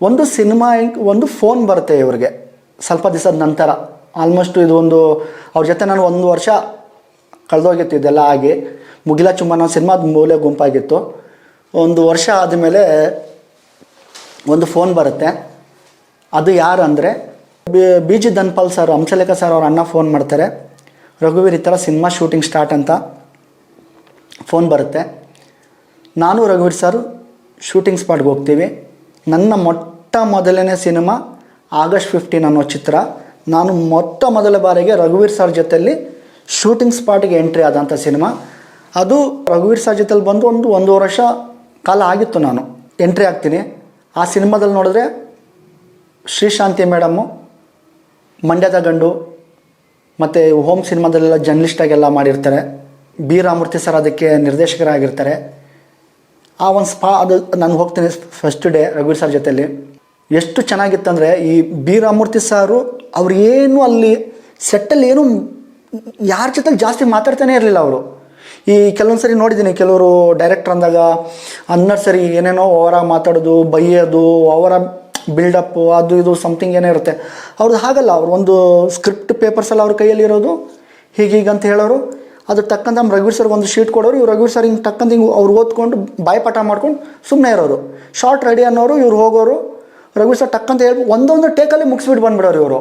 ಒಂದು ಸಿನಿಮಾ ಒಂದು ಫೋನ್ ಬರುತ್ತೆ ಇವ್ರಿಗೆ. ಸ್ವಲ್ಪ ದಿವಸದ ನಂತರ. ಆಲ್ಮೋಸ್ಟ್ ಇದು ಒಂದು ಅವ್ರ ಜೊತೆ ನಾನು ಒಂದು ವರ್ಷ ಕಳೆದೋಗಿತ್ತು ಇದೆಲ್ಲ ಆಗಿ. ಮುಗಿಲ ಚುಮ್ಮನ ಸಿನಿಮಾದ ಮೂಲೆ ಗುಂಪಾಗಿತ್ತು. ಒಂದು ವರ್ಷ ಆದಮೇಲೆ ಒಂದು ಫೋನ್ ಬರುತ್ತೆ. ಅದು ಯಾರು ಅಂದರೆ B G Dhanpal sir, Hamsalekha sir ಅವ್ರ ಅಣ್ಣ ಫೋನ್ ಮಾಡ್ತಾರೆ. ರಘುವೀರ್ ಈ ಥರ ಸಿನಿಮಾ ಶೂಟಿಂಗ್ ಸ್ಟಾರ್ಟ್ ಅಂತ ಫೋನ್ ಬರುತ್ತೆ. ನಾನು ರಘುವೀರ್ ಸರ್ ಶೂಟಿಂಗ್ ಸ್ಪಾಟ್ಗೆ ಹೋಗ್ತೀವಿ. ನನ್ನ ಮೊಟ್ಟ ಮೊದಲನೇ ಸಿನಿಮಾ ಆಗಸ್ಟ್ ಫಿಫ್ಟೀನ್ ಅನ್ನೋ ಚಿತ್ರ. ನಾನು ಮೊಟ್ಟ ಮೊದಲ ಬಾರಿಗೆ ರಘುವೀರ್ ಸರ್ ಜೊತೆಯಲ್ಲಿ ಶೂಟಿಂಗ್ ಸ್ಪಾಟ್ಗೆ ಎಂಟ್ರಿ ಆದಂಥ ಸಿನಿಮಾ. ಅದು ರಘುವೀರ್ ಸರ್ ಜೊತೆಲಿ ಬಂದು ಒಂದು ಒಂದೂವರೆ ವರ್ಷ ಕಾಲ ಆಗಿತ್ತು ನಾನು. ಎಂಟ್ರಿ ಆಗ್ತೀನಿ. ಆ ಸಿನಿಮಾದಲ್ಲಿ ನೋಡಿದ್ರೆ ಶ್ರೀಶಾಂತಿ ಮೇಡಮ್ಮು, ಮಂಡ್ಯದ ಗಂಡು, ಮತ್ತು ಹೋಮ್ ಸಿನಿಮಾದಲ್ಲೆಲ್ಲ ಜರ್ನಲಿಸ್ಟಾಗೆಲ್ಲ ಮಾಡಿರ್ತಾರೆ. ಬಿ ರಾಮೂರ್ತಿ ಸರ್ ಅದಕ್ಕೆ ನಿರ್ದೇಶಕರಾಗಿರ್ತಾರೆ. ಆ ಒಂದು ಸ್ಪಾ ಅದು ನಾನು ಹೋಗ್ತೀನಿ ಫಸ್ಟ್ ಡೇ ರಘುವೀರ್ ಸರ್ ಜೊತೆಯಲ್ಲಿ ಎಷ್ಟು ಚೆನ್ನಾಗಿತ್ತಂದರೆ ಈ ಬಿ ರಾಮೂರ್ತಿ ಸಾರು ಅವ್ರು ಏನು ಅಲ್ಲಿ ಸೆಟ್ಟಲ್ಲಿ ಏನು ಯಾರ ಜೊತೆಲಿ ಜಾಸ್ತಿ ಮಾತಾಡ್ತಾನೆ ಇರಲಿಲ್ಲ ಅವರು. ಈ ಕೆಲವೊಂದು ಸರಿ ನೋಡಿದ್ದೀನಿ ಕೆಲವರು ಡೈರೆಕ್ಟರ್ ಅಂದಾಗ ಅನ್ನೋ ಸರಿ ಏನೇನೋ ಓವರಾಗಿ ಮಾತಾಡೋದು, ಬೈಯೋದು ಅವರ ಬಿಲ್ಡಪ್ಪು ಅದು ಇದು ಸಮಥಿಂಗ್ ಏನೇ ಇರುತ್ತೆ. ಅವ್ರದ್ದು ಹಾಗಲ್ಲ, ಅವ್ರು ಒಂದು ಸ್ಕ್ರಿಪ್ಟ್ ಪೇಪರ್ಸಲ್ಲಿ ಅವ್ರ ಕೈಯಲ್ಲಿ ಇರೋದು ಹೀಗಂತ ಅಂತ ಹೇಳೋರು. ಅದು ತಕ್ಕಂತ ರಘುವೀರ್ ಸರ್ ಒಂದು ಶೀಟ್ ಕೊಡೋರು, ಇವ್ರು ರಘುವೀರ್ ಸರ್ ಹಿಂಗೆ ತಕ್ಕಂತ ಹಿಂಗೆ ಅವ್ರು ಓದ್ಕೊಂಡು ಬಾಯ್ಪಾಠ ಮಾಡ್ಕೊಂಡು ಸುಮ್ಮನೆ ಇರೋರು. ಶಾರ್ಟ್ ರೆಡಿ ಅನ್ನೋರು, ಇವ್ರು ಹೋಗೋರು. ರಘುವೀರ್ ಸರ್ ತಕ್ಕಂತ ಹೇಳಿ ಒಂದೊಂದು ಟೇಕಲ್ಲಿ ಮುಗಿಸ್ಬಿಟ್ಟು ಬಂದ್ಬಿಡೋರು ಇವರು.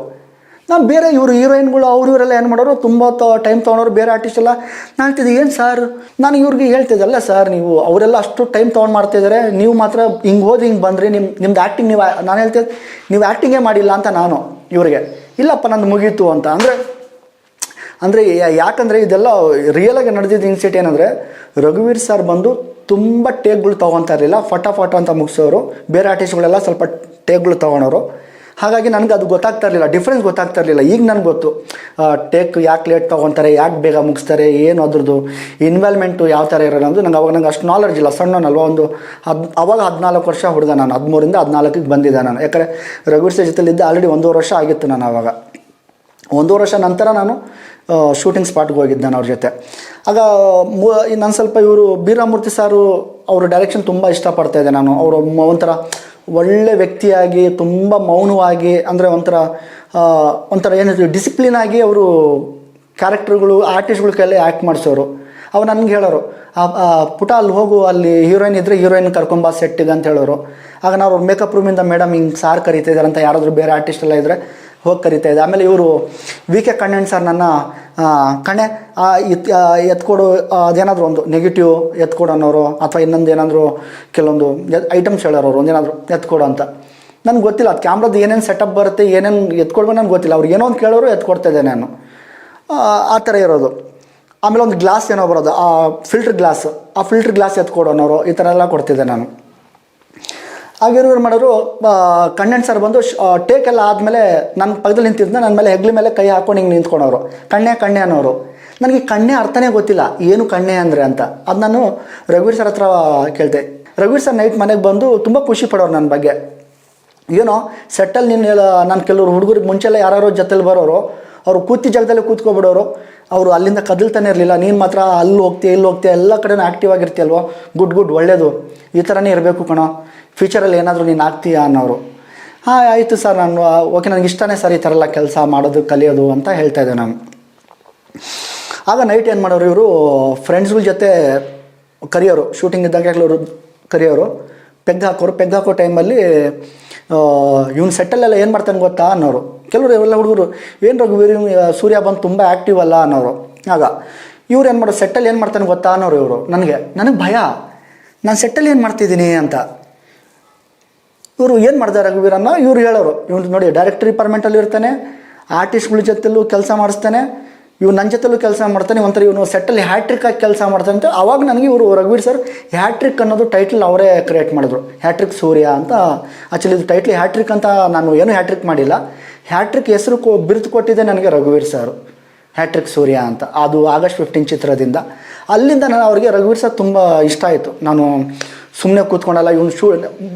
ನಾನು ಬೇರೆ ಇವರು ಹೀರೋಯಿನ್ಗಳು ಅವ್ರು ಇವರೆಲ್ಲ ಏನು ಮಾಡೋರು, ತುಂಬ ಟೈಮ್ ತೊಗೊಂಡವ್ರು ಬೇರೆ ಆರ್ಟಿಸ್ಟ್ ಎಲ್ಲ, ನಾನು ಹೇಳ್ತಿದ್ದೆ, ಏನು ಸರ್ ನಾನು ಇವ್ರಿಗೆ ಹೇಳ್ತಿದ್ದಲ್ಲ ಸರ್ ನೀವು ಅವರೆಲ್ಲ ಅಷ್ಟು ಟೈಮ್ ತೊಗೊಂಡು ಮಾಡ್ತಿದ್ದಾರೆ ನೀವು ಮಾತ್ರ ಹಿಂಗೆ ಹೋದ್ರೆ ಹಿಂಗೆ ಬಂದ್ರಿ ನಿಮ್ಮ ನಿಮ್ದು ಆ್ಯಕ್ಟಿಂಗ್ ನೀವು, ನಾನು ಹೇಳ್ತಿದ್ದೆ ನೀವು ಆ್ಯಕ್ಟಿಂಗೇ ಮಾಡಿಲ್ಲ ಅಂತ ನಾನು ಇವರಿಗೆ. ಇಲ್ಲಪ್ಪ, ನಂದು ಮುಗೀತು ಅಂತ. ಅಂದರೆ ಅಂದರೆ ಯಾಕಂದರೆ ಇದೆಲ್ಲ ರಿಯಲಾಗಿ ನಡೆದಿದ್ದ ಇನ್ಸಿಟ್ ಏನಂದರೆ ರಘುವೀರ್ ಸರ್ ಬಂದು ತುಂಬ ಟೇಕ್ಗಳು ತೊಗೊತಾ ಇರಲಿಲ್ಲ. ಫಟಾಫಟ ಅಂತ ಮುಗಿಸೋರು. ಬೇರೆ ಆರ್ಟಿಸ್ಟ್ಗಳೆಲ್ಲ ಸ್ವಲ್ಪ ಟೇಕ್ಗಳು ತೊಗೊಳೋರು. ಹಾಗಾಗಿ ನನಗೆ ಅದು ಗೊತ್ತಾಗ್ತಾ ಇರಲಿಲ್ಲ. ಡಿಫ್ರೆನ್ಸ್ ಗೊತ್ತಾಗ್ತಾ ಇರಲಿಲ್ಲ. ಈಗ ನನಗೆ ಗೊತ್ತು. ಟೇಕ್ ಯಾಕೆ ಲೇಟ್ ತೊಗೊತಾರೆ, ಯಾಕೆ ಬೇಗ ಮುಗಿಸ್ತಾರೆ, ಏನು ಅದ್ರದ್ದು ಇನ್ವಾಲ್ವ್ಮೆಂಟು ಯಾವ ಥರ ಇರೋಲ್ಲ ಅಂದ್ರೆ ನಂಗೆ ಅವಾಗ ನಂಗೆ ಅಷ್ಟು ನಾಲೆಡ್ಜ್ ಇಲ್ಲ. ಸಣ್ಣನಲ್ವ ಒಂದು ಹದ್, ಅವಾಗ ಹದಿನಾಲ್ಕು ವರ್ಷ ಹುಡುಗ ನಾನು. ಹದಿಮೂರಿಂದ ಹದಿನಾಲ್ಕಿಗೆ ಬಂದಿದ್ದೆ ನಾನು. ಯಾಕಂದರೆ ರಘುವೀರ್ ಸರ್ ಜೊತೆಲಿದ್ದೆ ಆಲ್ರೆಡಿ ಒಂದೂವರೆ ವರ್ಷ ಆಗಿತ್ತು ನಾನು ಆವಾಗ ಒಂದೂವರೆ ವರ್ಷ ನಂತರ ನಾನು ಶೂಟಿಂಗ್ ಸ್ಪಾಟ್ಗೆ ಹೋಗಿದ್ದೆ ನಾನು ಅವ್ರ ಜೊತೆ. ಆಗ, ಮು ನಾನು ಸ್ವಲ್ಪ ಇವರು ಬೀರಾಮೂರ್ತಿ ಸಾರು ಅವ್ರ ಡೈರೆಕ್ಷನ್ ತುಂಬ ಇಷ್ಟಪಡ್ತಾ ಇದ್ದೆ ನಾನು. ಅವರು ಒಂಥರ ಒಳ್ಳೆ ವ್ಯಕ್ತಿಯಾಗಿ, ತುಂಬ ಮೌನವಾಗಿ, ಅಂದರೆ ಒಂಥರ ಒಂಥರ ಏನಿದ್ರು ಡಿಸಿಪ್ಲಿನ್ ಆಗಿ ಅವರು ಕ್ಯಾರೆಕ್ಟರ್ಗಳು ಆರ್ಟಿಸ್ಟ್ಗಳ ಕೈಯಲ್ಲಿ ಆ್ಯಕ್ಟ್ ಮಾಡಿಸೋರು. ಅವ್ರು ನನಗೆ ಹೇಳೋರು, ಆ ಪುಟ ಅಲ್ಲಿ ಹೋಗು, ಅಲ್ಲಿ ಹೀರೋಯಿನ್ ಇದ್ದರೆ ಹೀರೋಯಿನ್ ಕರ್ಕೊಂಬಾ ಸೆಟ್ಟಿಗೆ ಅಂತ ಹೇಳೋರು. ಆಗ ನಾವು ಮೇಕಪ್ ರೂಮಿಂದ ಮೇಡಮ್, ಹಿಂಗೆ ಸಾರ್ ಕರಿತಿದ್ದಾರೆ ಅಂತ ಯಾರಾದರೂ ಬೇರೆ ಆರ್ಟಿಸ್ಟ್ ಎಲ್ಲ ಇದ್ದರೆ ಹೋಗಿ ಕರಿತಾ ಇದೆ ಆಮೇಲೆ ಇವರು ವಿ ಕೆ ಕಣ್ಣನ್ ಸರ್ ನನ್ನ ಕಣೆ ಎತ್ಕೊಡು ಅದೇನಾದರೂ ಒಂದು ನೆಗೆಟಿವ್ ಎತ್ಕೊಡು ಅನ್ನೋರು ಅಥವಾ ಇನ್ನೊಂದು ಏನಾದರೂ ಕೆಲವೊಂದು ಐಟಮ್ಸ್ ಹೇಳೋರು ಒಂದೇನಾದರೂ ಎತ್ಕೊಡು ಅಂತ. ನನಗೆ ಗೊತ್ತಿಲ್ಲ ಅದು ಕ್ಯಾಮ್ರದ್ದು ಏನೇನು ಸೆಟಪ್ ಬರುತ್ತೆ ಏನೇನು ಎತ್ಕೊಡ್ಬೇಕು ನನಗೆ ಗೊತ್ತಿಲ್ಲ. ಅವ್ರು ಏನೋ ಒಂದು ಕೇಳೋರು ಎತ್ಕೊಡ್ತಾ ನಾನು. ಆ, ಥರ ಇರೋದು. ಆಮೇಲೆ ಒಂದು ಗ್ಲಾಸ್ ಏನೋ ಬರೋದು ಆ ಫಿಲ್ಟ್ರ್ ಗ್ಲಾಸ್ ಆ ಫಿಲ್ಟ್ರ್ ಗ್ಲಾಸ್ ಎತ್ಕೊಡು ಅನ್ನೋರು ಈ ಥರ ಎಲ್ಲ ಕೊಡ್ತಿದ್ದೆ ನಾನು. ಆಗಿರೋ ಏನು ಮಾಡೋರು ಕಣ್ಣನ್ ಸರ್ ಬಂದು ಟೇಕ್ ಎಲ್ಲ ಆದಮೇಲೆ ನನ್ನ ಪಕ್ಕದಲ್ಲಿ ನಿಂತಿದ್ದ ನನ್ನ ಮೇಲೆ ಹೆಗ್ಲಿ ಮೇಲೆ ಕೈ ಹಾಕೊಂಡು ಹಿಂಗೆ ನಿಂತ್ಕೊಂಡವರು. ಕಣ್ಣೆ ಕಣ್ಣೆ ಅನ್ನೋರು. ನನಗೆ ಕಣ್ಣೆ ಅರ್ಥನೇ ಗೊತ್ತಿಲ್ಲ, ಏನು ಕಣ್ಣೆ ಅಂದರೆ ಅಂತ. ಅದು ನಾನು ರಘುವೀರ್ ಸರ್ ಹತ್ರ ಕೇಳಿದೆ. ರಘುವೀರ್ ಸರ್ ನೈಟ್ ಮನೆಗೆ ಬಂದು ತುಂಬ ಖುಷಿ ಪಡೋರು ನನ್ನ ಬಗ್ಗೆ. ಏನೋ ಸೆಟ್ಟಲ್ಲಿ ನಿನ್ನ, ನಾನು ಕೆಲವರು ಹುಡುಗರಿಗೆ ಮುಂಚೆಲ್ಲ ಯಾರು ಜೊತೆಲಿ ಬರೋರು, ಅವರು ಕೂತಿ ಜಾಗದಲ್ಲಿ ಕೂತ್ಕೊಬಿಡೋರು. ಅವರು ಅಲ್ಲಿಂದ ಕದಲ್ತಾನೆ ಇರಲಿಲ್ಲ, ನೀನು ಮಾತ್ರ ಅಲ್ಲಿ ಹೋಗ್ತೀಯ, ಇಲ್ಲಿ ಹೋಗ್ತೀಯ, ಎಲ್ಲ ಕಡೆನೂ ಆ್ಯಕ್ಟಿವ್ ಆಗಿರ್ತೀಯಲ್ವೋ? ಗುಡ್ ಗುಡ್, ಒಳ್ಳೇದು. ಈ ಥರನೇ ಇರಬೇಕು ಕಣೋ. ಫ್ಯೂಚರಲ್ಲಿ ಏನಾದರೂ ನೀನು ಆಗ್ತೀಯಾ ಅನ್ನೋರು. ಹಾಂ, ಆಯಿತು ಸರ್, ನಾನು ಓಕೆ ನನಗೆ ಇಷ್ಟನೇ ಸರ್ ಈ ಥರ ಎಲ್ಲ ಕೆಲಸ ಮಾಡೋದು, ಕಲಿಯೋದು ಅಂತ ಹೇಳ್ತಾ ಇದ್ದೆ ನಾನು. ಆಗ ನೈಟ್ ಏನು ಮಾಡೋರು ಇವರು ಫ್ರೆಂಡ್ಸ್ಗಳ ಜೊತೆ ಕರಿಯೋರು. ಶೂಟಿಂಗ್ ಇದ್ದಾಗ ಕೆಲವರು ಕರಿಯೋರು. ಪೆಗ್ ಹಾಕೋರು. ಪೆಗ್ ಹಾಕೋ ಟೈಮಲ್ಲಿ ಇವ್ನು ಸೆಟ್ಟಲ್ಲೆಲ್ಲ ಏನು ಮಾಡ್ತಾನೆ ಗೊತ್ತಾ ಅನ್ನೋರು. ಕೆಲವರು ಎಲ್ಲ ಹುಡುಗರು ಏನು ರಘುವೀರ್ ಸೂರ್ಯ ಬಂದು ತುಂಬ ಆ್ಯಕ್ಟಿವ್ ಅಲ್ಲ ಅನ್ನೋರು. ಆಗ ಇವ್ರು ಏನು ಮಾಡೋರು ಸೆಟ್ಟಲ್ಲಿ ಏನು ಮಾಡ್ತಾನೆ ಗೊತ್ತಾ ಅನ್ನೋರು ಇವರು. ನನಗೆ ನನಗೆ ಭಯ. ನಾನು ಸೆಟ್ಟಲ್ಲಿ ಏನು ಮಾಡ್ತಿದ್ದೀನಿ? ಅಂತ. ಇವರು ಏನು ಮಾಡ್ತಾರೆ ರಘುವೀರನ್ನ ಇವರು ಹೇಳೋರು, ಇವನು ನೋಡಿ ಡೈರೆಕ್ಟರ್ ಡಿಪಾರ್ಟ್ಮೆಂಟಲ್ಲಿ ಇರ್ತಾನೆ ಆರ್ಟಿಸ್ಟ್ಗಳ ಜೊತೆಲೂ ಕೆಲಸ ಮಾಡಿಸ್ತಾನೆ ಇವ್ರು ನನ್ನ ಜೊತೆಲೂ ಕೆಲಸ ಮಾಡ್ತಾನೆ, ಒಂಥರ ಇವನು ಸೆಟ್ಟಲ್ಲಿ ಹ್ಯಾಟ್ರಿಕ್ ಆಗಿ ಕೆಲಸ ಮಾಡ್ತಾನೆ ಅಂತ ಅವಾಗ ನನಗೆ ಇವರು ರಘುವೀರ್ ಸರ್ ಹ್ಯಾಟ್ರಿಕ್ ಅನ್ನೋದು ಟೈಟ್ಲ್ ಅವರೇ ಕ್ರಿಯೇಟ್ ಮಾಡಿದ್ರು. ಹ್ಯಾಟ್ರಿಕ್ ಸೂರ್ಯ ಅಂತ. ಆ್ಯಕ್ಚುಲಿ ಇದು ಟೈಟ್ಲಿ ಹ್ಯಾಟ್ರಿಕ್ ಅಂತ ನಾನು ಏನು ಹ್ಯಾಟ್ರಿಕ್ ಮಾಡಿಲ್ಲ. ಹ್ಯಾಟ್ರಿಕ್ ಹೆಸರು ಕೊ ಬಿರುದು ಕೊಟ್ಟಿದ್ದೆ ನನಗೆ ರಘುವೀರ್ ಸರ್ ಹ್ಯಾಟ್ರಿಕ್ ಸೂರ್ಯ ಅಂತ. ಅದು ಆಗಸ್ಟ್ ಫಿಫ್ಟೀನ್ ಚಿತ್ರದಿಂದ. ಅಲ್ಲಿಂದ ನಾನು ಅವರಿಗೆ ರಘುವೀರ್ ಸರ್ ತುಂಬ ಇಷ್ಟ ಆಯಿತು. ನಾನು ಸುಮ್ಮನೆ ಕೂತ್ಕೊಂಡಲ್ಲ, ಇವ್ನು ಶೂ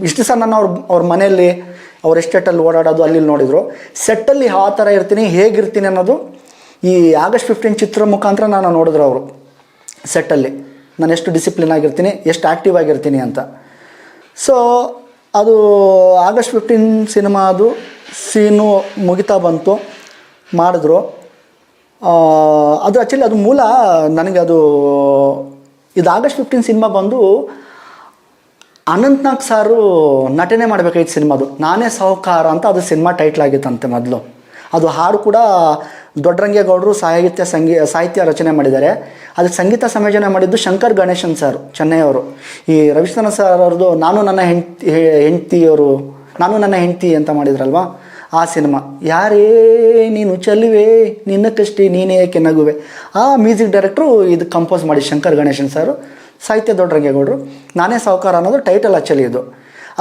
ಇಷ್ಟು ಸಹ ನಾನು ಅವ್ರ ಅವ್ರ ಮನೆಯಲ್ಲಿ, ಅವ್ರ ಎಸ್ಟೇಟಲ್ಲಿ ಓಡಾಡೋದು ಅಲ್ಲಿ ನೋಡಿದ್ರು. ಸೆಟ್ಟಲ್ಲಿ ಆ ಥರ ಇರ್ತೀನಿ, ಹೇಗಿರ್ತೀನಿ ಅನ್ನೋದು ಈ ಆಗಸ್ಟ್ ಫಿಫ್ಟೀನ್ ಚಿತ್ರ ಮುಖಾಂತರ ನಾನು ನೋಡಿದ್ರು ಅವರು. ಸೆಟ್ಟಲ್ಲಿ ನಾನು ಎಷ್ಟು ಡಿಸಿಪ್ಲಿನ್ ಆಗಿರ್ತೀನಿ, ಎಷ್ಟು ಆ್ಯಕ್ಟಿವ್ ಆಗಿರ್ತೀನಿ ಅಂತ. ಸೊ ಅದು ಆಗಸ್ಟ್ ಫಿಫ್ಟೀನ್ ಸಿನಿಮಾ ಅದು ಸೀನು ಮುಗಿತಾ ಬಂತು, ಮಾಡಿದ್ರು. ಅದು ಆ್ಯಕ್ಚುಲಿ ಅದು ಮೂಲ, ನನಗೆ ಅದು ಇದು ಆಗಸ್ಟ್ ಫಿಫ್ಟೀನ್ ಸಿನಿಮಾ ಬಂದು ಅನಂತ್ನಾಗ್ ಸಾರು ನಟನೆ ಮಾಡಬೇಕಾಯ್ತು ಸಿನಿಮಾದು. ನಾನೇ ಸಾಹುಕಾರ ಅಂತ ಅದು ಸಿನಿಮಾ ಟೈಟ್ಲ್ ಆಗಿತ್ತಂತೆ ಮೊದಲು. ಅದು ಹಾಡು ಕೂಡ ದೊಡ್ಡರಂಗೇಗೌಡರು ಸಾಹಿತ್ಯ ಸಂಗೀ, ಸಾಹಿತ್ಯ ರಚನೆ ಮಾಡಿದ್ದಾರೆ. ಅದಕ್ಕೆ ಸಂಗೀತ ಸಂಯೋಜನೆ ಮಾಡಿದ್ದು ಶಂಕರ್ ಗಣೇಶನ್ ಸರ್, ಚೆನ್ನೈಯವರು. ಈ ರವಿಚಂದ್ರನ್ ಸರ್ ಅವ್ರದ್ದು ನಾನು ನನ್ನ ಹೆಂಡತಿ ಹೆಂಡ್ತಿಯವರು ನಾನು ನನ್ನ ಹೆಂಡ್ತಿ ಅಂತ ಮಾಡಿದ್ರಲ್ವಾ? ಆ ಸಿನಿಮಾ. ಯಾರೇ ನೀನು ಚಲುವೆ, ನಿನ್ನ ಕಷ್ಟಿ ನೀನೇ ಏಕೆ ನಗುವೆ ಆ ಮ್ಯೂಸಿಕ್ ಡೈರೆಕ್ಟ್ರು ಇದು ಕಂಪೋಸ್ ಮಾಡಿ ಶಂಕರ್ ಗಣೇಶನ್ ಸರ್. ಸಾಹಿತ್ಯ ದೊಡ್ಡರಂಗೇಗೌಡರು ನಾನೇ ಸಾಹುಕಾರ ಅನ್ನೋದು ಟೈಟಲ್ ಆ್ಯಕ್ಚುಲಿ ಇದು.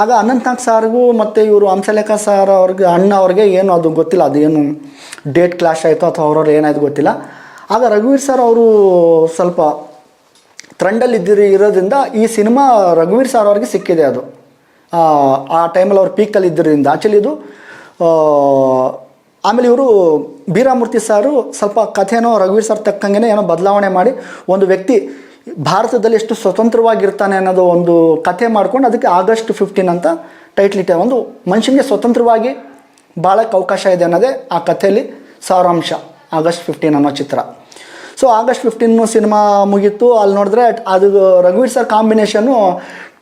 ಆಗ ಅನಂತನಾಗ್ ಸಾರ್ಗೂ ಮತ್ತು ಇವರು ಹಂಸಲೇಖ ಸಾರ್ ಅವ್ರಿಗೆ ಅಣ್ಣ ಅವ್ರಿಗೆ ಏನು ಅದು ಗೊತ್ತಿಲ್ಲ ಅದು ಏನು ಡೇಟ್ ಕ್ಲಾಶ್ ಆಯಿತು ಅಥವಾ ಅವ್ರವ್ರು ಏನಾಯ್ತು ಗೊತ್ತಿಲ್ಲ. ಆಗ ರಘುವೀರ್ ಸರ್ ಅವರು ಸ್ವಲ್ಪ ಟ್ರೆಂಡಲ್ಲಿ ಇದ್ದಿರಿ ಇರೋದ್ರಿಂದ ಈ ಸಿನಿಮಾ ರಘುವೀರ್ ಸರ್ ಅವ್ರಿಗೆ ಸಿಕ್ಕಿದೆ ಅದು. ಆ, ಟೈಮಲ್ಲಿ ಅವ್ರು ಪೀಕಲ್ಲಿ ಇದ್ದಿರೋದ್ರಿಂದ. ಆ್ಯಕ್ಚುಲಿ ಇದು ಆಮೇಲೆ ಇವರು ಬೀರಾಮೂರ್ತಿ ಸಾರು ಸ್ವಲ್ಪ ಕಥೆನೋ ರಘುವೀರ್ ಸರ್ ತಕ್ಕಂಗೆ ಏನೋ ಬದಲಾವಣೆ ಮಾಡಿ ಒಂದು ವ್ಯಕ್ತಿ ಭಾರತದಲ್ಲಿ ಎಷ್ಟು ಸ್ವತಂತ್ರವಾಗಿರ್ತಾನೆ ಅನ್ನೋದು ಒಂದು ಕಥೆ ಮಾಡ್ಕೊಂಡು ಅದಕ್ಕೆ ಆಗಸ್ಟ್ ಫಿಫ್ಟೀನ್ ಅಂತ ಟೈಟ್ಲ್ ಇಟ್ಟೆ ಒಂದು ಮನುಷ್ಯನಿಗೆ ಸ್ವತಂತ್ರವಾಗಿ ಭಾಳಕ್ಕೆ ಅವಕಾಶ ಇದೆ ಅನ್ನೋದೇ ಆ ಕಥೆಯಲ್ಲಿ ಸಾರಾಂಶ, ಆಗಸ್ಟ್ ಫಿಫ್ಟೀನ್ ಅನ್ನೋ ಚಿತ್ರ. ಸೊ ಆಗಸ್ಟ್ ಫಿಫ್ಟೀನು ಸಿನಿಮಾ ಮುಗೀತು, ಅಲ್ಲಿ ನೋಡಿದ್ರೆ ಅದು ರಘುವೀರ್ sir combination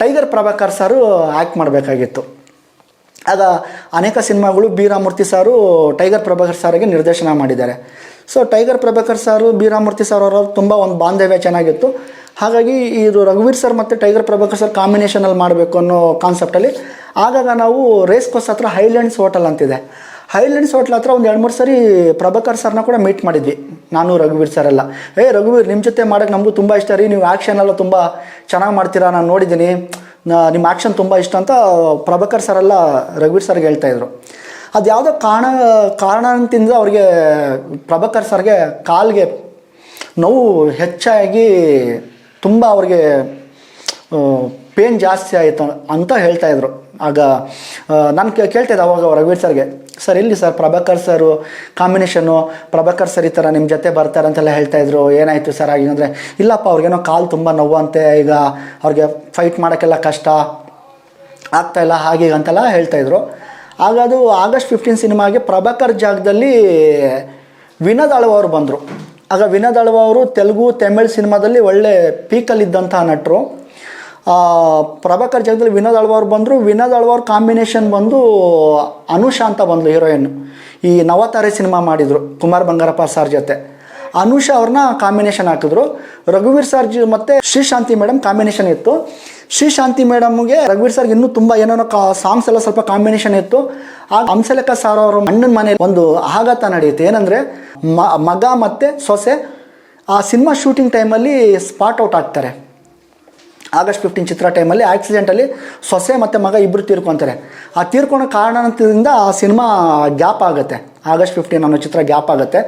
Tiger Prabhakar sir act ಮಾಡಬೇಕಾಗಿತ್ತು. ಆಗ ಅನೇಕ ಸಿನಿಮಾಗಳು ಬಿ ರಾಮೂರ್ತಿ ಸಾರು ಟೈಗರ್ ಪ್ರಭಾಕರ್ ಸಾರಿಗೆ ನಿರ್ದೇಶನ ಮಾಡಿದ್ದಾರೆ. ಸೊ ಟೈಗರ್ ಪ್ರಭಾಕರ್ ಸಾರು ಬೀರಾಮೂರ್ತಿ ಸರ್ ಅವರ ತುಂಬ ಒಂದು ಬಾಂಧವ್ಯ ಚೆನ್ನಾಗಿತ್ತು. ಹಾಗಾಗಿ ಇದು ರಘುವೀರ್ ಸರ್ ಮತ್ತು ಟೈಗರ್ ಪ್ರಭಾಕರ್ ಸರ್ ಕಾಂಬಿನೇಷನಲ್ಲಿ ಮಾಡಬೇಕು ಅನ್ನೋ ಕಾನ್ಸೆಪ್ಟಲ್ಲಿ ಆಗಾಗ ನಾವು ರೇಸ್ ಕೋರ್ಸ್ ಹತ್ರ ಹೈಲ್ಯಾಂಡ್ಸ್ ಹೋಟೆಲ್ ಅಂತಿದೆ. ಹೈಲ್ಯಾಂಡ್ಸ್ ಹೋಟ್ಲ್ ಹತ್ರ ಒಂದು ಎರಡು ಮೂರು ಸರಿ ಪ್ರಭಾಕರ್ ಸರ್ನ ಕೂಡ ಮೀಟ್ ಮಾಡಿದ್ವಿ. ನಾನು ರಘುವೀರ್ ಸರ್ ಎಲ್ಲ. ಏ ರಘುವೀರ್ ನಿಮ್ಮ ಜೊತೆ ಮಾಡೋಕ್ಕೆ ನಮಗೂ ತುಂಬ ಇಷ್ಟ ರೀ. ನೀವು ಆ್ಯಕ್ಷನ್ ಎಲ್ಲ ತುಂಬ ಚೆನ್ನಾಗಿ ಮಾಡ್ತೀರಾ, ನಾನು ನೋಡಿದ್ದೀನಿ. ನಿಮ್ಮ ಆ್ಯಕ್ಷನ್ ತುಂಬ ಇಷ್ಟ ಅಂತ ಪ್ರಭಾಕರ್ ಸರ್ ಎಲ್ಲ ರಘುವೀರ್ ಸರ್ಗೆ ಹೇಳ್ತಾಯಿದ್ರು ಅದು ಯಾವುದೋ ಕಾರಣ ಕಾರಣ ಅಂತಿಂದ ಅವ್ರಿಗೆ ಪ್ರಭಾಕರ್ ಸರ್ಗೆ ಕಾಲಿಗೆ ನೋವು ಹೆಚ್ಚಾಗಿ ತುಂಬ ಅವ್ರಿಗೆ ಪೇನ್ ಜಾಸ್ತಿ ಆಯಿತು ಅಂತ ಹೇಳ್ತಾ ಇದ್ರು. ಆಗ ನಾನು ಕೇಳ್ತಾಯಿದ್ದೆ ಅವಾಗ ರಘುವೀರ್ ಸರ್ಗೆ, ಸರ್ ಇಲ್ಲಿ sir, Prabhakar sir combination Prabhakar sir ಈ ಥರ ನಿಮ್ಮ ಜೊತೆ ಬರ್ತಾರೆ ಅಂತೆಲ್ಲ ಹೇಳ್ತಾ ಇದ್ರು. ಏನಾಯಿತು ಸರ್ ಆಗಿ ಅಂದರೆ, ಇಲ್ಲಪ್ಪ, ಅವ್ರಿಗೇನೋ ಕಾಲು ತುಂಬ ನೋವಂತೆ, ಈಗ ಅವ್ರಿಗೆ ಫೈಟ್ ಮಾಡೋಕ್ಕೆಲ್ಲ ಕಷ್ಟ ಆಗ್ತಾಯಿಲ್ಲ ಹಾಗೆ ಅಂತೆಲ್ಲ ಹೇಳ್ತಾ ಇದ್ರು. ಆಗ ಅದು ಆಗಸ್ಟ್ ಫಿಫ್ಟೀನ್ ಸಿನಿಮಾಗೆ ಪ್ರಭಾಕರ್ ಜಾಗದಲ್ಲಿ ವಿನೋದ್ ಅಳವ ಅವರು ಬಂದರು. ಆಗ ವಿನೋದ್ ಅಳವ ಅವರು ತೆಲುಗು, ತಮಿಳ್ ಸಿನಿಮಾದಲ್ಲಿ ಒಳ್ಳೆ ಪೀಕಲ್ಲಿದ್ದಂಥ ನಟರು. ಪ್ರಭಾಕರ್ ಜಾಗದಲ್ಲಿ ವಿನೋದ್ ಅವ್ರು ಬಂದರು. ವಿನೋದ್ ಅಳ್ವಾರ್ ಕಾಂಬಿನೇಷನ್ ಬಂದು ಅನುಷಾ ಅಂತ ಬಂದರು ಹೀರೋಯಿನ್. ಈ ನವತಾರೆ ಸಿನಿಮಾ ಮಾಡಿದರು ಕುಮಾರ್ ಬಂಗಾರಪ್ಪ ಸರ್ ಜೊತೆ. ಅನುಷಾ ಅವ್ರನ್ನ ಕಾಂಬಿನೇಷನ್ ಹಾಕಿದ್ರು. ರಘುವೀರ್ ಸರ್ ಜಿ ಮತ್ತು ಶ್ರೀಶಾಂತಿ ಮೇಡಮ್ ಕಾಂಬಿನೇಷನ್ ಇತ್ತು. ಶ್ರೀಶಾಂತಿ ಮೇಡಮ್ಗೆ ರಘುವೀರ್ ಸರ್ಗೆ ಇನ್ನೂ ತುಂಬ ಏನೇನೋ ಕಾ ಸಾಂಗ್ಸ್ ಎಲ್ಲ ಸ್ವಲ್ಪ ಕಾಂಬಿನೇಷನ್ ಇತ್ತು. ಆ ಹಂಸಲೇಖ ಸಾರ್ ಅವರ ಅಣ್ಣನ ಮನೆಯಲ್ಲಿ ಒಂದು ಆಘಾತ ನಡೆಯುತ್ತೆ. ಏನಂದರೆ ಮಗ ಮತ್ತು ಸೊಸೆ ಆ ಸಿನಿಮಾ ಶೂಟಿಂಗ್ ಟೈಮಲ್ಲಿ ಸ್ಪಾಟ್ ಔಟ್ ಆಗ್ತಾರೆ. ಆಗಸ್ಟ್ ಫಿಫ್ಟೀನ್ ಚಿತ್ರ ಟೈಮಲ್ಲಿ ಆಕ್ಸಿಡೆಂಟಲ್ಲಿ ಸೊಸೆ ಮತ್ತು ಮಗ ಇಬ್ಬರು ತೀರ್ಕೊತಾರೆ. ಆ ತೀರ್ಕೊಳೋ ಕಾರಣದಿಂದ ಆ ಸಿನಿಮಾ ಗ್ಯಾಪ್ ಆಗುತ್ತೆ. ಆಗಸ್ಟ್ ಫಿಫ್ಟೀನ್ ಅನ್ನೋ ಚಿತ್ರ ಗ್ಯಾಪ್ ಆಗುತ್ತೆ.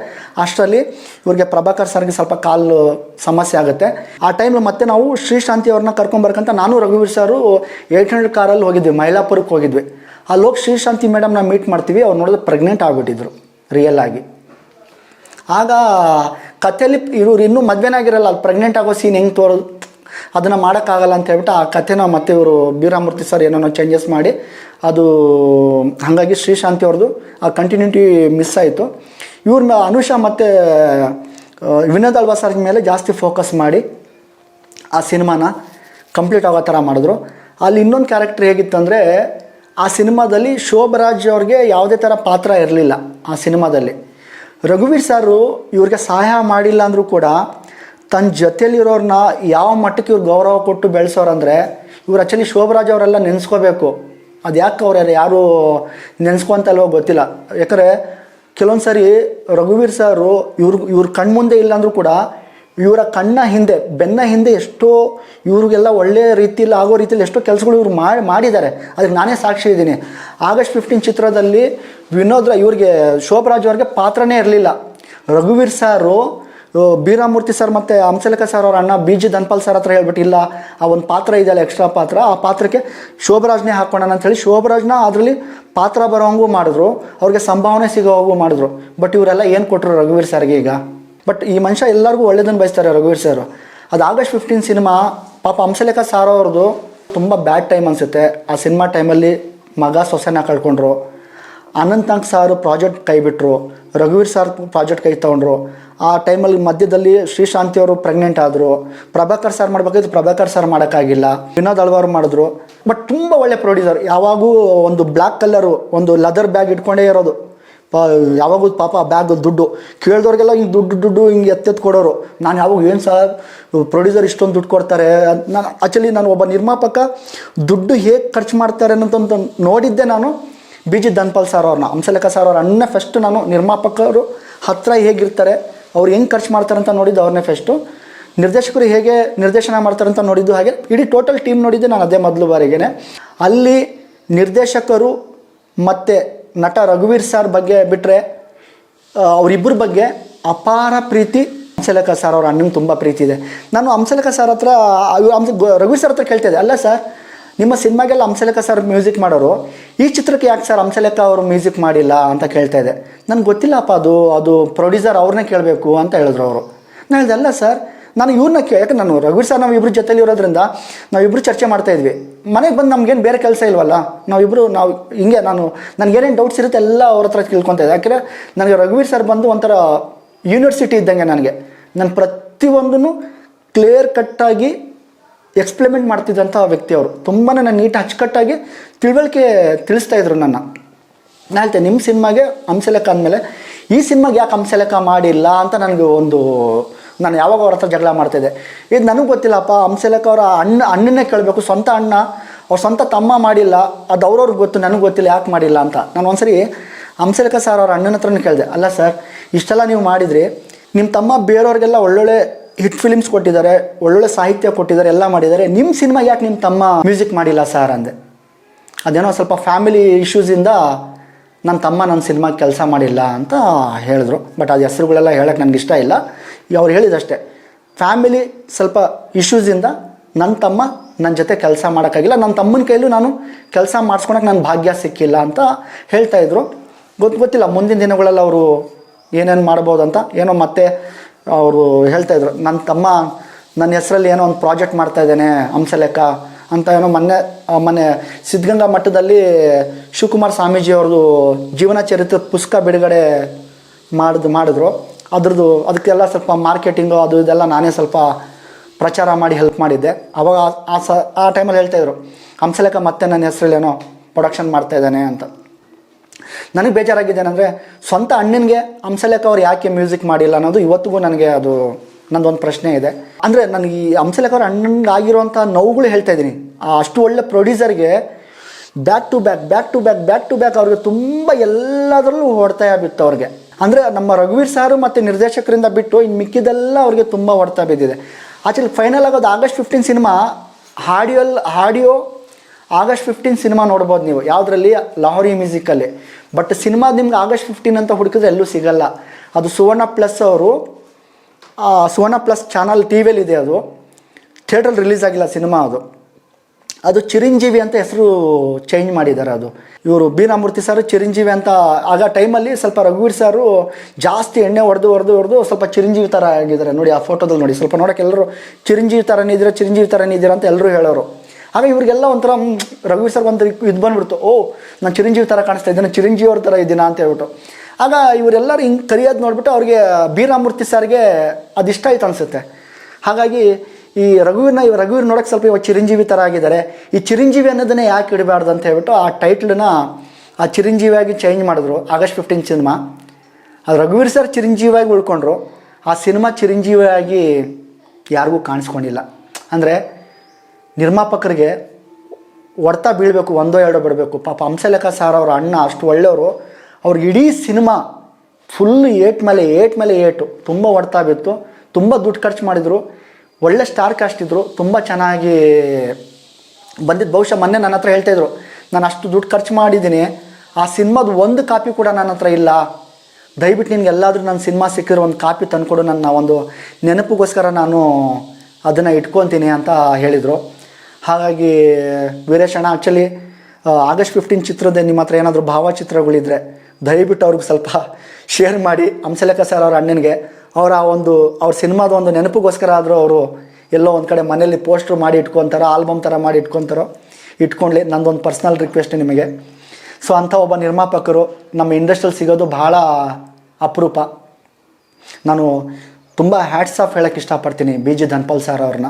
ಅಷ್ಟರಲ್ಲಿ ಇವ್ರಿಗೆ ಪ್ರಭಾಕರ್ ಸರ್ಗೆ ಸ್ವಲ್ಪ ಕಾಲು ಸಮಸ್ಯೆ ಆಗುತ್ತೆ. ಆ ಟೈಮಲ್ಲಿ ಮತ್ತೆ ನಾವು ಶ್ರೀಶಾಂತಿ ಅವ್ರನ್ನ ಕರ್ಕೊಂಬರ್ಕಂತ ನಾನು ರಘುವೀರ್ ಸರು ಏಟ್ ಹಂಡ್ರೆಡ್ ಕಾರಲ್ಲಿ ಹೋಗಿದ್ವಿ, ಮೈಲಾಪುರಕ್ಕೆ ಹೋಗಿದ್ವಿ. ಅಲ್ಲಿ ಹೋಗಿ ಶ್ರೀಶಾಂತಿ ಮೇಡಮ್ನ ಮೀಟ್ ಮಾಡ್ತೀವಿ, ಅವ್ರು ನೋಡಿದ್ರೆ ಪ್ರೆಗ್ನೆಂಟ್ ಆಗಿಬಿಟ್ಟಿದ್ರು ರಿಯಲ್ ಆಗಿ. ಆಗ ಕಥೆಯಲ್ಲಿ ಇವರು ಇನ್ನೂ ಮದುವೆನಾಗಿರಲ್ಲ ಅಲ್ಲಿ ಪ್ರೆಗ್ನೆಂಟ್ ಆಗೋ ಸೀನ್ ಹೆಂಗೆ ತೋರೋದು ಅದನ್ನು ಮಾಡೋಕ್ಕಾಗಲ್ಲ ಅಂತ ಹೇಳ್ಬಿಟ್ಟು ಆ ಕಥೆನ ಮತ್ತೆ ಇವರು ಬೀರಾಮೂರ್ತಿ ಸರ್ ಏನೋ ಚೇಂಜಸ್ ಮಾಡಿ, ಅದು ಹಾಗಾಗಿ ಶ್ರೀಶಾಂತಿ ಅವ್ರದ್ದು ಆ ಕಂಟಿನ್ಯೂಟಿ ಮಿಸ್ ಆಯಿತು. ಇವ್ರ ಅನುಷಾ ಮತ್ತು ವಿನೋದ್ ಅಲ್ವಾ ಸರ್ ಮೇಲೆ ಜಾಸ್ತಿ ಫೋಕಸ್ ಮಾಡಿ ಆ ಸಿನಿಮಾನ ಕಂಪ್ಲೀಟ್ ಆಗೋ ಥರ ಮಾಡಿದ್ರು. ಅಲ್ಲಿ ಇನ್ನೊಂದು ಕ್ಯಾರೆಕ್ಟರ್ ಹೇಗಿತ್ತಂದರೆ, ಆ ಸಿನಿಮಾದಲ್ಲಿ ಶೋಭರಾಜ್ ಅವ್ರಿಗೆ ಯಾವುದೇ ಥರ ಪಾತ್ರ ಇರಲಿಲ್ಲ ಆ ಸಿನಿಮಾದಲ್ಲಿ. ರಘುವೀರ್ ಸಾರು ಇವ್ರಿಗೆ ಸಹಾಯ ಮಾಡಿಲ್ಲ ಅಂದರೂ ಕೂಡ ತನ್ನ ಜೊತೆಯಲ್ಲಿರೋರನ್ನ ಯಾವ ಮಟ್ಟಕ್ಕೆ ಇವ್ರು ಗೌರವ ಕೊಟ್ಟು ಬೆಳೆಸೋರಂದರೆ ಇವ್ರು ಆ್ಯಕ್ಚುಲಿ ಶೋಭರಾಜ್ ಅವರೆಲ್ಲ ನೆನೆಸ್ಕೋಬೇಕು. ಅದು ಯಾಕೆ ಅವ್ರು ಯಾರು ನೆನೆಸ್ಕೊಂತಲ್ವೋ ಗೊತ್ತಿಲ್ಲ. ಯಾಕಂದರೆ ಕೆಲವೊಂದು ಸಾರಿ ರಘುವೀರ್ ಸಾರು ಇವ್ರ ಇವ್ರ ಕಣ್ಮುಂದೆ ಇಲ್ಲಾಂದ್ರೂ ಕೂಡ ಇವರ ಕಣ್ಣ ಹಿಂದೆ, ಬೆನ್ನ ಹಿಂದೆ ಎಷ್ಟೋ ಇವ್ರಿಗೆಲ್ಲ ಒಳ್ಳೆಯ ರೀತಿಯಲ್ಲಿ ಆಗೋ ರೀತಿಯಲ್ಲಿ ಎಷ್ಟೋ ಕೆಲಸಗಳು ಇವ್ರು ಮಾಡಿ ಮಾಡಿದ್ದಾರೆ. ಅದಕ್ಕೆ ನಾನೇ ಸಾಕ್ಷಿ ಇದ್ದೀನಿ. ಆಗಸ್ಟ್ ಫಿಫ್ಟೀನ್ ಚಿತ್ರದಲ್ಲಿ ವಿನೋದ್ರ ಇವ್ರಿಗೆ, ಶೋಭರಾಜ್ ಅವ್ರಿಗೆ ಪಾತ್ರನೇ ಇರಲಿಲ್ಲ. ರಘುವೀರ್ ಸಾರು ಬೀರಾಮೂರ್ತಿ ಸರ್ ಮತ್ತು ಹಂಸಲೇಖ ಸರ್ ಅವ್ರ ಅಣ್ಣ ಬಿ ಜಿ ಧನ್ಪಾಲ್ ಸರ್ ಹತ್ರ ಹೇಳ್ಬಿಟ್ಟು, ಇಲ್ಲ, ಆ ಒಂದು ಪಾತ್ರ ಇದೆಯಲ್ಲ ಎಕ್ಸ್ಟ್ರಾ ಪಾತ್ರ, ಆ ಪಾತ್ರಕ್ಕೆ ಶೋಭರಾಜ್ನೇ ಹಾಕೋಣ ಅಂತೇಳಿ ಶೋಭರಾಜ್ನ ಅದರಲ್ಲಿ ಪಾತ್ರ ಬರೋಂಗೂ ಮಾಡಿದ್ರು, ಅವ್ರಿಗೆ ಸಂಭಾವನೆ ಸಿಗೋವಾಗೂ ಮಾಡಿದ್ರು. ಬಟ್ ಇವರೆಲ್ಲ ಏನು ಕೊಟ್ಟರು ರಘುವೀರ್ ಸರ್ಗೆ ಈಗ? ಬಟ್ ಈ ಮನುಷ್ಯ ಎಲ್ಲರಿಗೂ ಒಳ್ಳೇದನ್ನು ಬಯಸ್ತಾರೆ ರಘುವೀರ್ ಸರ್ ಅದು ಆಗಸ್ಟ್ ಫಿಫ್ಟೀನ್ ಸಿನಿಮಾ ಪಾಪ ಹಂಸಲೇಖ ಸಾರ್ ಅವ್ರದ್ದು ತುಂಬ ಬ್ಯಾಡ್ ಟೈಮ್ ಅನಿಸುತ್ತೆ. ಆ ಸಿನಿಮಾ ಟೈಮಲ್ಲಿ ಮಗ ಸೊಸೆನ ಕಳ್ಕೊಂಡ್ರು. ಅನಂತನಾಗ್ ಸಾರು ಪ್ರಾಜೆಕ್ಟ್ ಕೈ ಬಿಟ್ಟರು ರಘುವೀರ್ ಸಾರ್ ಪ್ರಾಜೆಕ್ಟ್ ಕೈ ತೊಗೊಂಡ್ರು. ಆ ಟೈಮಲ್ಲಿ ಮಧ್ಯದಲ್ಲಿ ಶ್ರೀಶಾಂತಿ ಅವರು ಪ್ರೆಗ್ನೆಂಟ್ ಆದರು. ಪ್ರಭಾಕರ್ ಸರ್ ಮಾಡ್ಬೇಕಾದ್ರೆ ಪ್ರಭಾಕರ್ ಸರ್ ಮಾಡೋಕ್ಕಾಗಿಲ್ಲ. ವಿನೋದ್ ಅಳ್ವಾರು ಮಾಡಿದ್ರು. ಬಟ್ ತುಂಬ ಒಳ್ಳೆ ಪ್ರೊಡ್ಯೂಸರ್ ಯಾವಾಗೂ ಒಂದು ಬ್ಲ್ಯಾಕ್ ಕಲರು ಒಂದು ಲೆದರ್ ಬ್ಯಾಗ್ ಇಟ್ಕೊಂಡೇ ಇರೋದು. ಪ, ಯಾವಾಗೂ ಪಾಪ ಬ್ಯಾಗ್ ದುಡ್ಡು. ಕೇಳಿದವ್ರಿಗೆಲ್ಲ ಹಿಂಗೆ ದುಡ್ಡು ದುಡ್ಡು ಹಿಂಗೆ ಎತ್ತೆತ್ತು ಕೊಡೋರು. ನಾನು ಯಾವಾಗ ಏನು ಸಹ ಪ್ರೊಡ್ಯೂಸರ್ ಇಷ್ಟೊಂದು ದುಡ್ಡು ಕೊಡ್ತಾರೆ. ನಾನು ಆ್ಯಕ್ಚುಲಿ ನಾನು ಒಬ್ಬ ನಿರ್ಮಾಪಕ, ದುಡ್ಡು ಹೇಗೆ ಖರ್ಚು ಮಾಡ್ತಾರೆ ಅನ್ನೋದಂತ ನೋಡಿದ್ದೆ ನಾನು. ಬಿ ಜಿ ಧನ್ಪಾಲ್ ಸರ್ ಅವ್ರನ್ನ ಹಂಸಲೇಖ ಸರ್ ಅವ್ರ ಅಣ್ಣ ಫಸ್ಟ್ ನಾನು ನಿರ್ಮಾಪಕರು ಹತ್ತಿರ ಹೇಗಿರ್ತಾರೆ. ಅವ್ರು ಹೆಂಗೆ ಖರ್ಚು ಮಾಡ್ತಾರೆ ಅಂತ ನೋಡಿದ್ದು ಅವ್ರನ್ನೇ ಫಸ್ಟು ನಿರ್ದೇಶಕರು ಹೇಗೆ ನಿರ್ದೇಶನ ಮಾಡ್ತಾರೆ ಅಂತ ನೋಡಿದ್ದು ಹಾಗೆ, ಇಡೀ ಟೋಟಲ್ ಟೀಮ್ ನೋಡಿದ್ದು ನಾನು ಅದೇ ಮೊದಲು ಬಾರಿಗೇನೆ. ಅಲ್ಲಿ ನಿರ್ದೇಶಕರು ಮತ್ತು ನಟ ರಘುವೀರ್ ಸರ್ ಬಗ್ಗೆ ಬಿಟ್ಟರೆ ಅವರಿಬ್ಬರ ಬಗ್ಗೆ ಅಪಾರ ಪ್ರೀತಿ. ಹಂಸಲೇಖ ಸರ್ ಅವ್ರ ಅಣ್ಣಂಗೆ ತುಂಬ ಪ್ರೀತಿ ಇದೆ. ನಾನು ಹಂಸಲಕ ಸರ್ ಹತ್ರ ರಘುವೀರ್ ಸರ್ ಹತ್ರ ಕೇಳ್ತಿದ್ದೆ ಅಲ್ಲ ಸರ್ ನಿಮ್ಮ ಸಿನಿಮಾಗೆಲ್ಲ ಹಂಸಲೇಖ ಸರ್ ಮ್ಯೂಸಿಕ್ ಮಾಡೋರು, ಈ ಚಿತ್ರಕ್ಕೆ ಯಾಕೆ ಸರ್ ಹಂಸಲೇಖ ಅವರು ಮ್ಯೂಸಿಕ್ ಮಾಡಿಲ್ಲ ಅಂತ ಕೇಳ್ತಾ ಇದೆ. ನನಗೆ ಗೊತ್ತಿಲ್ಲಪ್ಪ ಅದು ಅದು ಪ್ರೊಡ್ಯೂಸರ್ ಅವ್ರನ್ನೇ ಕೇಳಬೇಕು ಅಂತ ಹೇಳಿದ್ರು ಅವರು. ನಾನು ಹೇಳಿದೆ, ಅಲ್ಲ ಸರ್, ನಾನು ಇವ್ರನ್ನ ಕೇಳಿ ಯಾಕೆ ನಾನು ರಘುವೀರ್ ಸರ್ ನಾವು ಇಬ್ಬರು ಜೊತೆಯಲ್ಲಿ ಇರೋದ್ರಿಂದ ನಾವಿಬ್ಬರು ಚರ್ಚೆ ಮಾಡ್ತಾ ಇದ್ವಿ. ಮನೆಗೆ ಬಂದು ನಮಗೇನು ಬೇರೆ ಕೆಲಸ ಇಲ್ವಲ್ಲ ನಾವಿಬ್ಬರು ನಾವು ಹಿಂಗೆ ನಾನು, ನನಗೆ ಏನೇನು ಡೌಟ್ಸ್ ಇರುತ್ತೆ ಎಲ್ಲ ಅವ್ರ ಹತ್ರ ತಿಳ್ಕೊತಾ ಇದ್ದೆ. ಯಾಕೆಂದರೆ ನನಗೆ ರಘುವೀರ್ ಸರ್ ಬಂದು ಒಂಥರ ಯೂನಿವರ್ಸಿಟಿ ಇದ್ದಂಗೆ ನನಗೆ. ನಾನು ಪ್ರತಿಯೊಂದನ್ನು ಕ್ಲಿಯರ್ ಕಟ್ಟಾಗಿ ಎಕ್ಸ್ಪ್ಲಿಮೆಂಟ್ ಮಾಡ್ತಿದ್ದಂಥ ವ್ಯಕ್ತಿ ಅವರು. ತುಂಬಾ ನನ್ನ ನೀಟ್ ಅಚ್ಚುಕಟ್ಟಾಗಿ ತಿಳುವಳಿಕೆ ತಿಳಿಸ್ತಾ ಇದ್ರು ನನ್ನ. ನಾನು ಹೇಳ್ತೇನೆ ನಿಮ್ಮ ಸಿನಿಮಾಗೆ ಹಂಸಲೇಖ ಅಂದಮೇಲೆ, ಈ ಸಿನಿಮಾಗೆ ಯಾಕೆ ಹಂಸಲೇಖ ಮಾಡಿಲ್ಲ ಅಂತ ನನಗೆ ಒಂದು, ನಾನು ಯಾವಾಗ ಅವ್ರ ಹತ್ರ ಜಗಳ ಮಾಡ್ತಿದ್ದೆ ಇದು ನನಗೆ ಗೊತ್ತಿಲ್ಲಪ್ಪ ಹಂಸಲೇಖ ಅವರ ಅಣ್ಣ, ಅಣ್ಣನ್ನೇ ಕೇಳಬೇಕು, ಸ್ವಂತ ಅಣ್ಣ, ಅವ್ರ ಸ್ವಂತ ತಮ್ಮ ಮಾಡಿಲ್ಲ, ಅದು ಅವ್ರವ್ರಿಗೆ ಗೊತ್ತು, ನನಗೆ ಗೊತ್ತಿಲ್ಲ, ಯಾಕೆ ಮಾಡಿಲ್ಲ ಅಂತ. ನಾನು ಒಂದ್ಸರಿ ಹಂಸಲೇಖ ಸರ್ ಅವ್ರ ಅಣ್ಣನ ಹತ್ರನೇ ಕೇಳಿದೆ, ಅಲ್ಲ ಸರ್, ಇಷ್ಟೆಲ್ಲ ನೀವು ಮಾಡಿದ್ರಿ ನಿಮ್ಮ ತಮ್ಮ ಬೇರೆಯವ್ರಿಗೆಲ್ಲ ಒಳ್ಳೊಳ್ಳೆ ಹಿಟ್ ಫಿಲಿಮ್ಸ್ ಕೊಟ್ಟಿದ್ದಾರೆ, ಒಳ್ಳೊಳ್ಳೆ ಸಾಹಿತ್ಯ ಕೊಟ್ಟಿದ್ದಾರೆ, ಎಲ್ಲ ಮಾಡಿದ್ದಾರೆ. ನಿಮ್ಮ ಸಿನಿಮಾ ಯಾಕೆ ನಿಮ್ಮ ತಮ್ಮ ಮ್ಯೂಸಿಕ್ ಮಾಡಿಲ್ಲ ಸರ್ ಅಂದೆ. ಅದೇನೋ ಸ್ವಲ್ಪ ಫ್ಯಾಮಿಲಿ ಇಶ್ಯೂಸಿಂದ ನನ್ನ ತಮ್ಮ ನನ್ನ ಸಿನಿಮಾಗೆ ಕೆಲಸ ಮಾಡಿಲ್ಲ ಅಂತ ಹೇಳಿದ್ರು. ಬಟ್ ಅದು ಹೆಸರುಗಳೆಲ್ಲ ಹೇಳೋಕ್ಕೆ ನನಗೆ ಇಷ್ಟ ಇಲ್ಲ. ಅವ್ರು ಹೇಳಿದಷ್ಟೇ ಫ್ಯಾಮಿಲಿ ಸ್ವಲ್ಪ ಇಶ್ಯೂಸಿಂದ ನನ್ನ ತಮ್ಮ ನನ್ನ ಜೊತೆ ಕೆಲಸ ಮಾಡೋಕ್ಕಾಗಿಲ್ಲ. ನನ್ನ ತಮ್ಮನ ಕೈಲೂ ನಾನು ಕೆಲಸ ಮಾಡಿಸ್ಕೊಳಕ್ಕೆ ನನ್ನ ಭಾಗ್ಯ ಸಿಕ್ಕಿಲ್ಲ ಅಂತ ಹೇಳ್ತಾ ಇದ್ರು. ಗೊತ್ತು ಗೊತ್ತಿಲ್ಲ ಮುಂದಿನ ದಿನಗಳಲ್ಲಿ ಅವರು ಏನೇನು ಮಾಡ್ಬೋದು ಅಂತ ಏನೋ ಮತ್ತೆ ಅವರು ಹೇಳ್ತಾ ಇದ್ರು ನನ್ನ ತಮ್ಮ ನನ್ನ ಹೆಸರಲ್ಲಿ ಏನೋ ಒಂದು ಪ್ರಾಜೆಕ್ಟ್ ಮಾಡ್ತಾ ಇದ್ದೇನೆ ಹಂಸಲೇಖ ಅಂತ ಏನೋ ಮೊನ್ನೆ ಮೊನ್ನೆ ಸಿದ್ಧಗಂಗಾ ಮಠದಲ್ಲಿ ಶಿವಕುಮಾರ್ ಸ್ವಾಮೀಜಿ ಅವ್ರದ್ದು ಜೀವನ ಚರಿತ್ರೆ ಪುಸ್ತಕ ಬಿಡುಗಡೆ ಮಾಡಿದ್, ಮಾಡಿದ್ರು. ಅದ್ರದ್ದು, ಅದಕ್ಕೆಲ್ಲ ಸ್ವಲ್ಪ ಮಾರ್ಕೆಟಿಂಗು ಅದು ಇದೆಲ್ಲ ನಾನೇ ಸ್ವಲ್ಪ ಪ್ರಚಾರ ಮಾಡಿ ಹೆಲ್ಪ್ ಮಾಡಿದ್ದೆ. ಅವಾಗ ಆ- ಸ, ಆ ಟೈಮಲ್ಲಿ ಹೇಳ್ತಾಯಿದ್ರು ಹಂಸಲೇಖ ಮತ್ತೆ ನನ್ನ ಹೆಸರಲ್ಲಿ ಏನೋ ಪ್ರೊಡಕ್ಷನ್ ಮಾಡ್ತಾ ಇದ್ದಾನೆ ಅಂತ. ನನಗೆ ಬೇಜಾರಾಗಿದ್ದೇನೆಂದರೆ ಸ್ವಂತ ಅಣ್ಣನಿಗೆ ಹಂಸಲೇಖ ಅವ್ರು ಯಾಕೆ ಮ್ಯೂಸಿಕ್ ಮಾಡಿಲ್ಲ ಅನ್ನೋದು ಇವತ್ತಿಗೂ ನನಗೆ ಅದು ನಂದೊಂದು ಪ್ರಶ್ನೆ ಇದೆ. ಅಂದರೆ ನನಗೆ ಈ ಹಂಸಲೇಖ ಅವ್ರ ಅಣ್ಣನಿಗೆ ನೋವುಗಳು ಹೇಳ್ತಾ ಇದ್ದೀನಿ. ಅಷ್ಟು ಒಳ್ಳೆ ಪ್ರೊಡ್ಯೂಸರ್ಗೆ back to back back to back back to back ಅವ್ರಿಗೆ ತುಂಬ ಎಲ್ಲದರಲ್ಲೂ ಹೊಡ್ತಾ ಬಿತ್ತು ಅವ್ರಿಗೆ. ಅಂದರೆ ನಮ್ಮ ರಘುವೀರ್ ಸಾರು ಮತ್ತು ನಿರ್ದೇಶಕರಿಂದ ಬಿಟ್ಟು ಇನ್ನು ಮಿಕ್ಕಿದೆಲ್ಲ ಅವ್ರಿಗೆ ತುಂಬ ಹೊಡ್ತಾ ಬಿದ್ದಿದೆ. ಆ್ಯಕ್ಚುಲಿ ಫೈನಲ್ ಆಗೋದು ಆಗಸ್ಟ್ ಫಿಫ್ಟೀನ್ ಸಿನಿಮಾ ಹಾಡಿಯೋಲ್ ಹಾಡಿಯೋ ಆಗಸ್ಟ್ ಫಿಫ್ಟೀನ್ ಸಿನಿಮಾ ನೋಡ್ಬೋದು ನೀವು. ಯಾವುದರಲ್ಲಿ? ಲಾಹೋರಿ ಮ್ಯೂಸಿಕಲ್ಲಿ ಬಟ್ ಸಿನಿಮಾ ನಿಮ್ಗೆ ಆಗಸ್ಟ್ ಫಿಫ್ಟೀನ್ ಅಂತ ಹುಡುಕಿದ್ರೆ ಎಲ್ಲೂ ಸಿಗಲ್ಲ. ಅದು ಸುವರ್ಣ ಪ್ಲಸ್ ಅವರು ಸುವರ್ಣ ಪ್ಲಸ್ ಚಾನಲ್ ಟಿ ವಿಯಲ್ಲಿ ಇದೆ ಅದು. ಥಿಯೇಟ್ರಲ್ಲಿ ರಿಲೀಸ್ ಆಗಿಲ್ಲ ಸಿನಿಮಾ ಅದು. ಅದು ಚಿರಂಜೀವಿ ಅಂತ ಹೆಸರು ಚೇಂಜ್ ಮಾಡಿದ್ದಾರೆ ಅದು. ಇವರು ಬೀರಾಮೂರ್ತಿ ಸರ್, ಚಿರಂಜೀವಿ ಅಂತ, ಆಗ ಟೈಮಲ್ಲಿ ಸ್ವಲ್ಪ ರಘುವೀರ್ ಸಾರು ಜಾಸ್ತಿ ಎಣ್ಣೆ ಹೊಡೆದು ಹೊಡೆದು ಹೊಡೆದು ಸ್ವಲ್ಪ ಚಿರಂಜೀವಿ ಥರ ಆಗಿದ್ದಾರೆ. ನೋಡಿ ಆ ಫೋಟೋದಲ್ಲಿ ನೋಡಿ, ಸ್ವಲ್ಪ ನೋಡೋಕೆ ಎಲ್ಲರೂ ಚಿರಂಜೀವಿ ಥರನೇ ಇದ್ದೀರಾ, ಚಿರಂಜೀವಿ ಥರನೇ ಇದ್ದೀರಾ ಅಂತ ಎಲ್ಲರೂ ಹೇಳೋರು. ಆಗ ಇವರಿಗೆಲ್ಲ ಒಂಥರ ರಘುವೀರ್ ಸರ್ ಒಂಥರ ಇದು ಬಂದ್ಬಿಡ್ತು. ಓ, ನಾನು ಚಿರಂಜೀವಿ ಥರ ಕಾಣಿಸ್ತಾ ಇದ್ದೀನಿ ಚಿರಂಜೀವಿ ಥರ ಇದ್ದೀನಾ ಅಂತ ಹೇಳ್ಬಿಟ್ಟು. ಆಗ ಇವರೆಲ್ಲರೂ ಹಿಂಗೆ ಕರಿಯೋದು ನೋಡ್ಬಿಟ್ಟು ಅವ್ರಿಗೆ ಬೀರಾಮೂರ್ತಿ ಸರ್ಗೆ ಅದು ಇಷ್ಟ ಆಯ್ತು ಅನಿಸುತ್ತೆ. ಹಾಗಾಗಿ ಈ ರಘುವಿನ ಇವ್ ರಘುವೀರ್ ನೋಡೋಕ್ಕೆ ಸ್ವಲ್ಪ ಇವಾಗ ಚಿರಂಜೀವಿ ಥರ ಆಗಿದ್ದಾರೆ. ಈ ಚಿರಂಜೀವಿ ಅನ್ನೋದನ್ನೇ ಯಾಕೆ ಇಡಬಾರ್ದು ಅಂತ ಹೇಳ್ಬಿಟ್ಟು ಆ ಟೈಟ್ಲನ್ನ ಆ ಚಿರಂಜೀವಿಯಾಗಿ ಚೇಂಜ್ ಮಾಡಿದ್ರು ಆಗಸ್ಟ್ ಫಿಫ್ಟೀನ್ ಸಿನಿಮಾ ಅದು ರಘುವೀರ್ ಸರ್ ಚಿರಂಜೀವಿಯಾಗಿ ಉಳ್ಕೊಂಡ್ರು. ಆ ಸಿನಿಮಾ ಚಿರಂಜೀವಿಯಾಗಿ ಯಾರಿಗೂ ಕಾಣಿಸ್ಕೊಂಡಿಲ್ಲ. ಅಂದರೆ ನಿರ್ಮಾಪಕರಿಗೆ ಹೊಡ್ತಾ ಬೀಳಬೇಕು, ಒಂದೋ ಎರಡೋ ಬಿಡಬೇಕು ಪಾಪ ಹಂಸಲೇಖ ಸಾರ್ ಅವರ ಅಣ್ಣ ಅಷ್ಟು ಒಳ್ಳೆಯವರು. ಅವ್ರಿಗೆ ಇಡೀ ಸಿನಿಮಾ ಫುಲ್ ಏಟ್ ಮೇಲೆ ಏಟ್ ಮೇಲೆ ಏಟು. ತುಂಬ ಹೊಡ್ತಾ ಬಿತ್ತು. ತುಂಬ ದುಡ್ಡು ಖರ್ಚು ಮಾಡಿದರು. ಒಳ್ಳೆ ಸ್ಟಾರ್ ಕಾಸ್ಟ್ ಇದ್ದರು ತುಂಬ ಚೆನ್ನಾಗಿ ಬಂದಿದ್ದು ಬಹುಶಃ ಮೊನ್ನೆ ನನ್ನ ಹತ್ರ ಹೇಳ್ತಾಯಿದ್ರು ನಾನು ಅಷ್ಟು ದುಡ್ಡು ಖರ್ಚು ಮಾಡಿದ್ದೀನಿ. ಆ ಸಿನಿಮಾದ ಒಂದು ಕಾಪಿ ಕೂಡ ನನ್ನ ಹತ್ರ ಇಲ್ಲ. ದಯವಿಟ್ಟು ನಿನ್ಗೆ ಎಲ್ಲಾದರೂ ನನ್ನ ಸಿನಿಮಾ ಸಿಕ್ಕಿರೋ ಒಂದು ಕಾಪಿ ತಂದುಕೊಡು. ನನ್ನ ಒಂದು ನೆನಪಿಗೋಸ್ಕರ ನಾನು ಅದನ್ನು ಇಟ್ಕೊತೀನಿ ಅಂತ ಹೇಳಿದರು. ಹಾಗಾಗಿ ವೀರೇಶ್ ಅಣ್ಣ ಆ್ಯಕ್ಚುಲಿ ಆಗಸ್ಟ್ ಫಿಫ್ಟೀನ್ ಚಿತ್ರದ ನಿಮ್ಮ ಹತ್ರ ಏನಾದರೂ ಭಾವಚಿತ್ರಗಳಿದ್ರೆ ದಯವಿಟ್ಟು ಅವ್ರಿಗೆ ಸ್ವಲ್ಪ ಶೇರ್ ಮಾಡಿ. ಹಂಸಲೇಖ ಸರ್ ಅವ್ರ ಅಣ್ಣನಿಗೆ ಅವರ ಒಂದು, ಅವ್ರ ಸಿನಿಮಾದ ಒಂದು ನೆನಪಿಗೋಸ್ಕರ ಆದರೂ ಅವರು ಎಲ್ಲೋ ಒಂದು ಕಡೆ ಮನೇಲಿ ಪೋಸ್ಟ್ರು ಮಾಡಿ ಇಟ್ಕೊತಾರೋ ಆಲ್ಬಮ್ ಥರ ಮಾಡಿ ಇಟ್ಕೊತಾರೋ ಇಟ್ಕೊಳ್ಳಿ ನಂದೊಂದು ಪರ್ಸ್ನಲ್ ರಿಕ್ವೆಸ್ಟ್ ನಿಮಗೆ. ಸೊ ಅಂಥ ಒಬ್ಬ ನಿರ್ಮಾಪಕರು ನಮ್ಮ ಇಂಡಸ್ಟ್ರಿಯಲ್ಲಿ ಸಿಗೋದು ಭಾಳ ಅಪರೂಪ. ನಾನು ತುಂಬ ಹ್ಯಾಟ್ಸ್ ಆಫ್ ಹೇಳೋಕ್ಕೆ ಇಷ್ಟಪಡ್ತೀನಿ ಬಿ ಜಿ ಧನ್ಪಾಲ್ ಸರ್ ಅವ್ರನ್ನ.